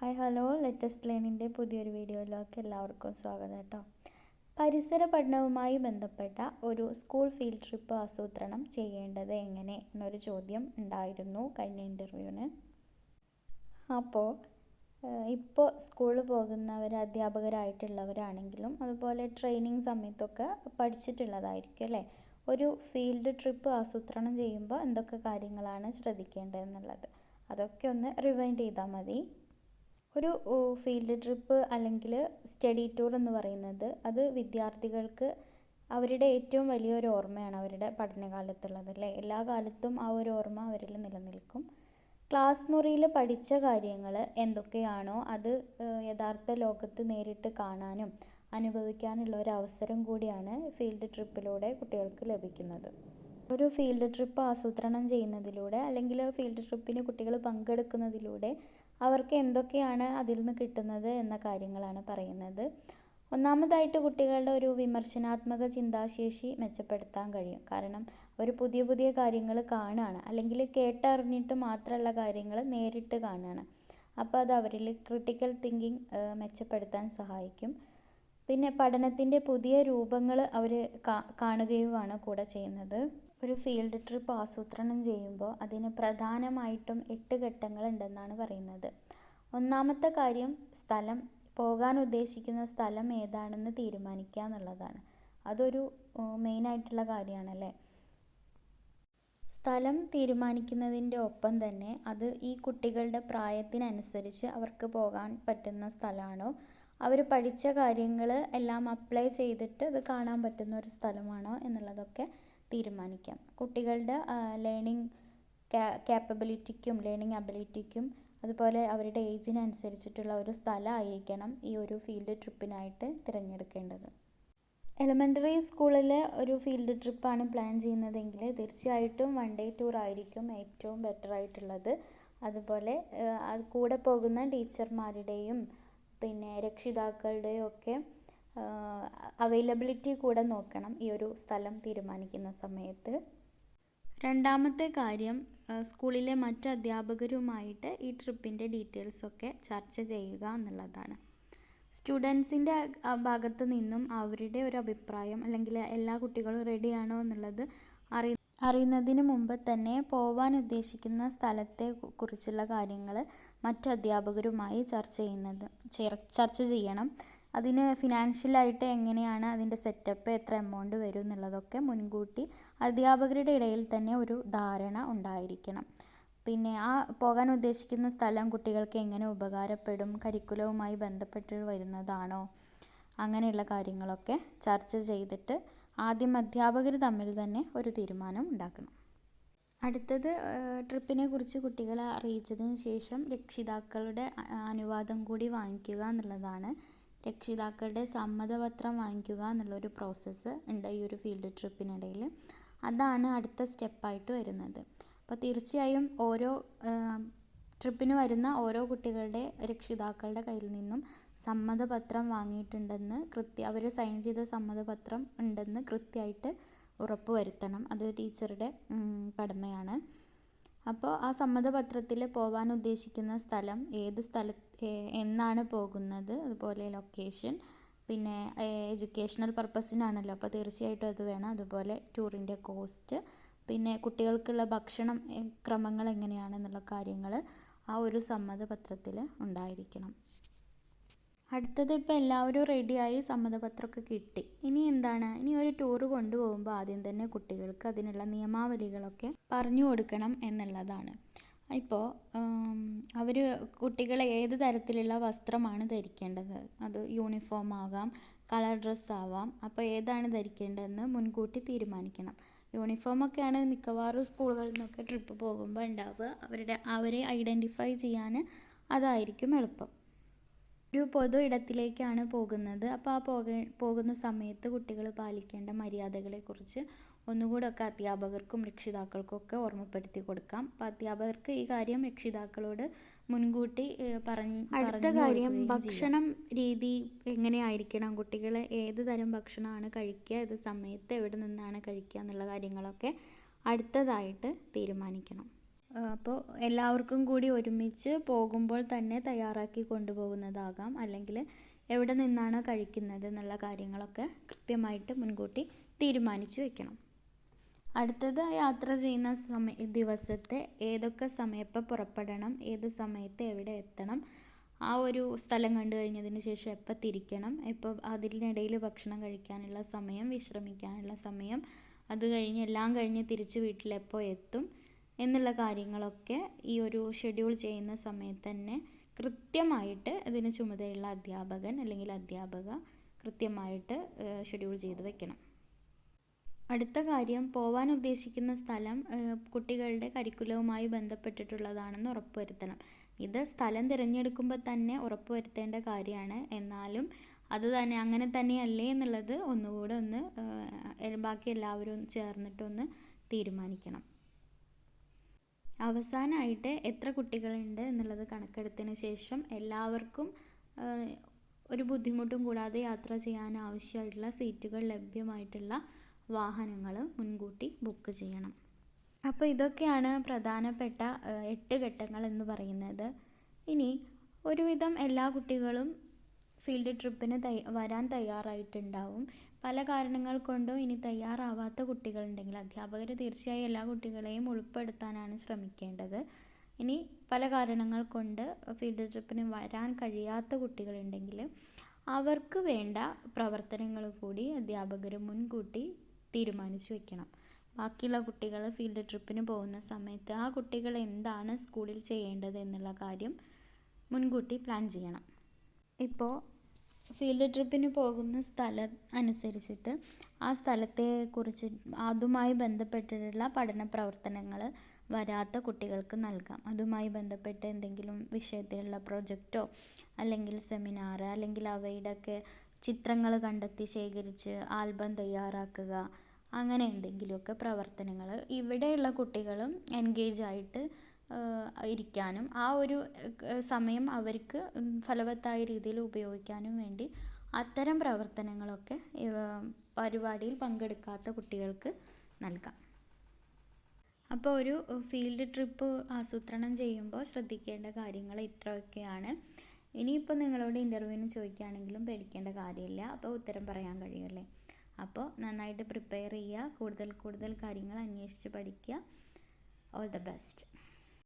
Hi hello latest ലേണിന്റെ പുതിയൊരു വീഡിയോയിലേക്ക് എല്ലാവർക്കും സ്വാഗതം കേട്ടോ. പരിസര പഠനവുമായി ബന്ധപ്പെട്ട ഒരു സ്കൂൾ ഫീൽഡ് ട്രിപ്പ് ആസൂത്രണം ചെയ്യേണ്ടത് എങ്ങനെ എന്നൊരു ചോദ്യം ഉണ്ടായിരുന്നു കഴിഞ്ഞ ഇന്റർവ്യൂവിന് അപ്പോൾ ഇപ്പോൾ സ്കൂളിൽ പോകുന്നവർ അധ്യാപകരായിട്ടുള്ളവരാണെങ്കിലും അതുപോലെ ട്രെയിനിങ് സമയത്തൊക്കെ പഠിച്ചിട്ടുള്ളതായിരിക്കും അല്ലേ? ഒരു ഫീൽഡ് ട്രിപ്പ് ആസൂത്രണം ചെയ്യുമ്പോൾ എന്തൊക്കെ കാര്യങ്ങളാണ് ശ്രദ്ധിക്കേണ്ടതെന്നുള്ളത് അതൊക്കെ ഒന്ന് റിവൈൻഡ് ചെയ്താൽ മതി. ഒരു ഫീൽഡ് ട്രിപ്പ് അല്ലെങ്കിൽ സ്റ്റഡി ടൂർ എന്ന് പറയുന്നത് അത് വിദ്യാർത്ഥികൾക്ക് അവരുടെ ഏറ്റവും വലിയൊരു ഓർമ്മയാണ് അവരുടെ പഠനകാലത്തുള്ളത് അല്ലേ? എല്ലാ കാലത്തും ആ ഒരു ഓർമ്മ അവരിൽ നിലനിൽക്കും. ക്ലാസ് മുറിയിൽ പഠിച്ച കാര്യങ്ങൾ എന്തൊക്കെയാണോ അത് യഥാർത്ഥ ലോകത്ത് നേരിട്ട് കാണാനും അനുഭവിക്കാനുള്ള ഒരു അവസരം കൂടിയാണ് ഫീൽഡ് ട്രിപ്പിലൂടെ കുട്ടികൾക്ക് ലഭിക്കുന്നത്. ഒരു ഫീൽഡ് ട്രിപ്പ് ആസൂത്രണം ചെയ്യുന്നതിലൂടെ അല്ലെങ്കിൽ ഫീൽഡ് ട്രിപ്പിന് കുട്ടികൾ പങ്കെടുക്കുന്നതിലൂടെ അവർക്ക് എന്തൊക്കെയാണ് അതിൽ നിന്ന് കിട്ടുന്നത് എന്ന കാര്യങ്ങളാണ് പറയുന്നത്. ഒന്നാമതായിട്ട് കുട്ടികളുടെ ഒരു വിമർശനാത്മക ചിന്താശേഷി മെച്ചപ്പെടുത്താൻ കഴിയും. കാരണം അവർ പുതിയ പുതിയ കാര്യങ്ങൾ കാണുകയാണ്. അല്ലെങ്കിൽ കേട്ടറിഞ്ഞിട്ട് മാത്രമുള്ള കാര്യങ്ങൾ നേരിട്ട് കാണുകയാണ്. അപ്പോൾ അത് അവരിൽ ക്രിട്ടിക്കൽ തിങ്കിങ് മെച്ചപ്പെടുത്താൻ സഹായിക്കും. പിന്നെ പഠനത്തിന്റെ പുതിയ രൂപങ്ങൾ അവർ കാണുകയുമാണ് കൂടെ ചെയ്യുന്നത്. ഒരു ഫീൽഡ് ട്രിപ്പ് ആസൂത്രണം ചെയ്യുമ്പോൾ അതിന് പ്രധാനമായിട്ടും എട്ട് ഘട്ടങ്ങളുണ്ടെന്നാണ് പറയുന്നത്. ഒന്നാമത്തെ കാര്യം സ്ഥലം പോകാൻ ഉദ്ദേശിക്കുന്ന സ്ഥലം ഏതാണെന്ന് തീരുമാനിക്കുക എന്നുള്ളതാണ്. അതൊരു മെയിനായിട്ടുള്ള കാര്യമാണല്ലേ? സ്ഥലം തീരുമാനിക്കുന്നതിന്റെ ഒപ്പം തന്നെ അത് ഈ കുട്ടികളുടെ പ്രായത്തിനനുസരിച്ച് അവർക്ക് പോകാൻ പറ്റുന്ന സ്ഥലമാണോ? അവർ പഠിച്ച കാര്യങ്ങൾ എല്ലാം അപ്ലൈ ചെയ്തിട്ട് അത് കാണാൻ പറ്റുന്ന ഒരു സ്ഥലമാണോ എന്നുള്ളതൊക്കെ തീരുമാനിക്കാം. കുട്ടികളുടെ ലേണിംഗ് ക്യാപ്പബിലിറ്റിക്കും ലേണിംഗ് അബിലിറ്റിക്കും അതുപോലെ അവരുടെ ഏജിനനുസരിച്ചിട്ടുള്ള ഒരു സ്ഥലമായിരിക്കണം ഈ ഒരു ഫീൽഡ് ട്രിപ്പിനായിട്ട് തിരഞ്ഞെടുക്കേണ്ടത്. എലമെന്ററി സ്കൂളിൽ ഒരു ഫീൽഡ് ട്രിപ്പാണ് പ്ലാൻ ചെയ്യുന്നതെങ്കിൽ തീർച്ചയായിട്ടും വൺ ഡേ ടൂർ ആയിരിക്കും ഏറ്റവും ബെറ്റർ ആയിട്ടുള്ളത്. അതുപോലെ കൂടെ പോകുന്ന ടീച്ചർമാരുടെയും പിന്നെ രക്ഷിതാക്കളുടെയും ഒക്കെ അവൈലബിലിറ്റി കൂടെ നോക്കണം ഈ ഒരു സ്ഥലം തീരുമാനിക്കുന്ന സമയത്ത്. രണ്ടാമത്തെ കാര്യം സ്കൂളിലെ മറ്റ് അധ്യാപകരുമായിട്ട് ഈ ട്രിപ്പിന്റെ ഡീറ്റെയിൽസൊക്കെ ചർച്ച ചെയ്യുക എന്നുള്ളതാണ്. സ്റ്റുഡൻസിന്റെ ഭാഗത്ത് നിന്നും അവരുടെ ഒരു അഭിപ്രായം അല്ലെങ്കിൽ എല്ലാ കുട്ടികളും റെഡിയാണോ എന്നുള്ളത് അറി അറിയുന്നതിന് മുമ്പ് തന്നെ പോവാൻ ഉദ്ദേശിക്കുന്ന സ്ഥലത്തെ കുറിച്ചുള്ള കാര്യങ്ങൾ മറ്റു അധ്യാപകരുമായി ചർച്ച ചെയ്യുന്നത് ചർച്ച ചെയ്യണം. അതിന് ഫിനാൻഷ്യലായിട്ട് എങ്ങനെയാണ് അതിന്റെ സെറ്റപ്പ് എത്ര എമൗണ്ട് വരും എന്നുള്ളതൊക്കെ മുൻകൂട്ടി അധ്യാപകരുടെ ഇടയിൽ തന്നെ ഒരു ധാരണ ഉണ്ടായിരിക്കണം. പിന്നെ ആ പോകാൻ ഉദ്ദേശിക്കുന്ന സ്ഥലം കുട്ടികൾക്ക് എങ്ങനെ ഉപകാരപ്പെടും കരിക്കുലവുമായി ബന്ധപ്പെട്ട് വരുന്നതാണോ അങ്ങനെയുള്ള കാര്യങ്ങളൊക്കെ ചർച്ച ചെയ്തിട്ട് ആദ്യം അധ്യാപകർ തമ്മിൽ തന്നെ ഒരു തീരുമാനം ഉണ്ടാക്കണം. അടുത്തത് ട്രിപ്പിനെ കുറിച്ച് കുട്ടികളെ അറിയിച്ചതിന് ശേഷം രക്ഷിതാക്കളുടെ അനുവാദം കൂടി വാങ്ങിക്കുക എന്നുള്ളതാണ് രക്ഷിതാക്കളുടെ സമ്മതപത്രം വാങ്ങിക്കുക എന്നുള്ളൊരു പ്രോസസ്സ് ഉണ്ട് ഈ ഒരു ഫീൽഡ് ട്രിപ്പിനിടയിൽ അതാണ് അടുത്ത സ്റ്റെപ്പായിട്ട് വരുന്നത്. അപ്പോൾ തീർച്ചയായും ഓരോ ട്രിപ്പിന് വരുന്ന ഓരോ കുട്ടികളുടെ രക്ഷിതാക്കളുടെ കയ്യിൽ നിന്നും സമ്മതപത്രം വാങ്ങിയിട്ടുണ്ടെന്ന് കൃത്യ അവർ സൈൻ ചെയ്ത സമ്മതപത്രം ഉണ്ടെന്ന് കൃത്യമായിട്ട് ഉറപ്പ് വരുത്തണം അത് ടീച്ചറുടെ കടമയാണ്. അപ്പോൾ ആ സമ്മതപത്രത്തിൽ പോകാൻ ഉദ്ദേശിക്കുന്ന സ്ഥലം ഏത് സ്ഥല എന്നാണ് പോകുന്നത്? അതുപോലെ ലൊക്കേഷൻ പിന്നെ എഡ്യൂക്കേഷണൽ പർപ്പസിനാണല്ലോ. അപ്പോൾ തീർച്ചയായിട്ടും അത് വേണം. അതുപോലെ ടൂറിന്റെ കോസ്റ്റ് പിന്നെ കുട്ടികൾക്കുള്ള ഭക്ഷണം ക്രമങ്ങൾ എങ്ങനെയാണെന്നുള്ള കാര്യങ്ങൾ ആ ഒരു സമ്മതപത്രത്തിൽ ഉണ്ടായിരിക്കണം. അടുത്തത് ഇപ്പോൾ എല്ലാവരും റെഡിയായി സമ്മതപത്രമൊക്കെ കിട്ടി. ഇനി എന്താണ്? ഇനി ഒരു ടൂർ കൊണ്ടുപോകുമ്പോൾ ആദ്യം തന്നെ കുട്ടികൾക്ക് അതിനുള്ള നിയമാവലികളൊക്കെ പറഞ്ഞു കൊടുക്കണം എന്നുള്ളതാണ്. ഇപ്പോൾ അവർ കുട്ടികൾ ഏത് തരത്തിലുള്ള വസ്ത്രമാണ് ധരിക്കേണ്ടത്? അത് യൂണിഫോം ആകാം കളർ ഡ്രസ്സ് ആവാം. അപ്പോൾ ഏതാണ് ധരിക്കേണ്ടതെന്ന് മുൻകൂട്ടി തീരുമാനിക്കണം. യൂണിഫോമൊക്കെയാണ് മിക്കവാറും സ്കൂളുകളിൽ നിന്നൊക്കെ ട്രിപ്പ് പോകുമ്പോൾ ഉണ്ടാവുക. അവരുടെ അവരെ ഐഡന്റിഫൈ ചെയ്യാൻ അതായിരിക്കും എളുപ്പം. ഒരു പൊതു ഇടത്തിലേക്കാണ് പോകുന്നത്. അപ്പോൾ ആ പോക പോകുന്ന സമയത്ത് കുട്ടികൾ പാലിക്കേണ്ട മര്യാദകളെക്കുറിച്ച് ഒന്നുകൂടെ ഒക്കെ അധ്യാപകർക്കും രക്ഷിതാക്കൾക്കും ഒക്കെ ഓർമ്മപ്പെടുത്തി കൊടുക്കാം. അപ്പോൾ അധ്യാപകർക്ക് ഈ കാര്യം രക്ഷിതാക്കളോട് മുൻകൂട്ടി പറഞ്ഞ് അടുത്ത കാര്യം ഭക്ഷണം രീതി എങ്ങനെയായിരിക്കണം? കുട്ടികൾ ഏത് തരം ഭക്ഷണമാണ് കഴിക്കുക? ഏത് സമയത്ത് എവിടെ നിന്നാണ് കഴിക്കുക? എന്നുള്ള കാര്യങ്ങളൊക്കെ അടുത്തതായിട്ട് തീരുമാനിക്കണം. അപ്പോൾ എല്ലാവർക്കും കൂടി ഒരുമിച്ച് പോകുമ്പോൾ തന്നെ തയ്യാറാക്കി കൊണ്ടുപോകുന്നതാകാം. അല്ലെങ്കിൽ എവിടെ നിന്നാണ് കഴിക്കുന്നത് എന്നുള്ള കാര്യങ്ങളൊക്കെ കൃത്യമായിട്ട് മുൻകൂട്ടി തീരുമാനിച്ച് വെക്കണം. അടുത്തത് യാത്ര ചെയ്യുന്ന സമയ ദിവസത്തെ ഏതൊക്കെ സമയത്ത് പുറപ്പെടണം ഏത് സമയത്ത് എവിടെ എത്തണം ആ ഒരു സ്ഥലം കണ്ടു കഴിഞ്ഞതിന് ശേഷം എപ്പോൾ തിരിക്കണം എപ്പോൾ അതിനിടയിൽ ഭക്ഷണം കഴിക്കാനുള്ള സമയം വിശ്രമിക്കാനുള്ള സമയം അത് കഴിഞ്ഞ് എല്ലാം കഴിഞ്ഞ് തിരിച്ച് വീട്ടിലെപ്പോൾ എത്തും എന്നുള്ള കാര്യങ്ങളൊക്കെ ഈ ഒരു ഷെഡ്യൂൾ ചെയ്യുന്ന സമയത്ത് തന്നെ കൃത്യമായിട്ട് ഇതിന് ചുമതലയുള്ള അധ്യാപകൻ അല്ലെങ്കിൽ അധ്യാപക കൃത്യമായിട്ട് ഷെഡ്യൂൾ ചെയ്ത് വെക്കണം. അടുത്ത കാര്യം പോവാൻ ഉദ്ദേശിക്കുന്ന സ്ഥലം കുട്ടികളുടെ കരിക്കുലവുമായി ബന്ധപ്പെട്ടിട്ടുള്ളതാണെന്ന് ഉറപ്പുവരുത്തണം. ഇത് സ്ഥലം തിരഞ്ഞെടുക്കുമ്പോൾ തന്നെ ഉറപ്പുവരുത്തേണ്ട കാര്യമാണ്. എന്നാലും അത് തന്നെ അങ്ങനെ തന്നെയല്ലേ എന്നുള്ളത് ഒന്നുകൂടെ ഒന്ന് ബാക്കി എല്ലാവരും ചേർന്നിട്ടൊന്ന് തീരുമാനിക്കണം. അവസാനമായിട്ട് എത്ര കുട്ടികളുണ്ട് എന്നുള്ളത് കണക്കെടുത്തതിന് ശേഷം എല്ലാവർക്കും ഒരു ബുദ്ധിമുട്ടും കൂടാതെ യാത്ര ചെയ്യാൻ ആവശ്യമായിട്ടുള്ള സീറ്റുകൾ ലഭ്യമായിട്ടുള്ള വാഹനങ്ങൾ മുൻകൂട്ടി ബുക്ക് ചെയ്യണം. അപ്പോൾ ഇതൊക്കെയാണ് പ്രധാനപ്പെട്ട എട്ട് ഘട്ടങ്ങൾ എന്ന് പറയുന്നത്. ഇനി ഒരുവിധം എല്ലാ കുട്ടികളും ഫീൽഡ് ട്രിപ്പിന് തയ്യ വരാൻ തയ്യാറായിട്ടുണ്ടാവും. പല കാരണങ്ങൾ കൊണ്ടും ഇനി തയ്യാറാവാത്ത കുട്ടികളുണ്ടെങ്കിൽ അധ്യാപകർ തീർച്ചയായും എല്ലാ കുട്ടികളെയും ഉൾപ്പെടുത്താനാണ് ശ്രമിക്കേണ്ടത്. ഇനി പല കാരണങ്ങൾ കൊണ്ട് ഫീൽഡ് ട്രിപ്പിന് വരാൻ കഴിയാത്ത കുട്ടികളുണ്ടെങ്കിൽ അവർക്ക് വേണ്ട പ്രവർത്തനങ്ങൾ കൂടി അധ്യാപകർ മുൻകൂട്ടി തീരുമാനിച്ചു വെക്കണം. ബാക്കിയുള്ള കുട്ടികൾ ഫീൽഡ് ട്രിപ്പിന് പോകുന്ന സമയത്ത് ആ കുട്ടികൾ എന്താണ് സ്കൂളിൽ ചെയ്യേണ്ടത് എന്നുള്ള കാര്യം മുൻകൂട്ടി പ്ലാൻ ചെയ്യണം. ഇപ്പോൾ ഫീൽഡ് ട്രിപ്പിന് പോകുന്ന സ്ഥലം അനുസരിച്ചിട്ട് ആ സ്ഥലത്തെ കുറിച്ച് അതുമായി ബന്ധപ്പെട്ടിട്ടുള്ള പഠന പ്രവർത്തനങ്ങൾ വരാത്ത കുട്ടികൾക്ക് നൽകാം. അതുമായി ബന്ധപ്പെട്ട് എന്തെങ്കിലും വിഷയത്തിലുള്ള പ്രൊജക്റ്റോ അല്ലെങ്കിൽ സെമിനാർ അല്ലെങ്കിൽ അവയുടെയൊക്കെ ചിത്രങ്ങൾ കണ്ടെത്തി ശേഖരിച്ച് ആൽബം തയ്യാറാക്കുക അങ്ങനെ എന്തെങ്കിലുമൊക്കെ പ്രവർത്തനങ്ങൾ ഇവിടെയുള്ള കുട്ടികളും എൻഗേജ് ആയിട്ട് ഇരിക്കാനും ആ ഒരു സമയം അവർക്ക് ഫലവത്തായ രീതിയിൽ ഉപയോഗിക്കാനും വേണ്ടി അത്തരം പ്രവർത്തനങ്ങളൊക്കെ പരിപാടിയിൽ പങ്കെടുക്കാത്ത കുട്ടികൾക്ക് നൽകാം. അപ്പോൾ ഒരു ഫീൽഡ് ട്രിപ്പ് ആസൂത്രണം ചെയ്യുമ്പോൾ ശ്രദ്ധിക്കേണ്ട കാര്യങ്ങൾ ഇത്രയൊക്കെയാണ്. ഇനിയിപ്പോൾ നിങ്ങളോട് ഇന്റർവ്യൂവിന് ചോദിക്കുകയാണെങ്കിലും പേടിക്കേണ്ട കാര്യമില്ല. അപ്പോൾ ഉത്തരം പറയാൻ കഴിയുമല്ലേ? അപ്പോൾ നന്നായിട്ട് പ്രിപ്പയർ ചെയ്യുക കൂടുതൽ കൂടുതൽ കാര്യങ്ങൾ അന്വേഷിച്ച് പഠിക്കുക. All the best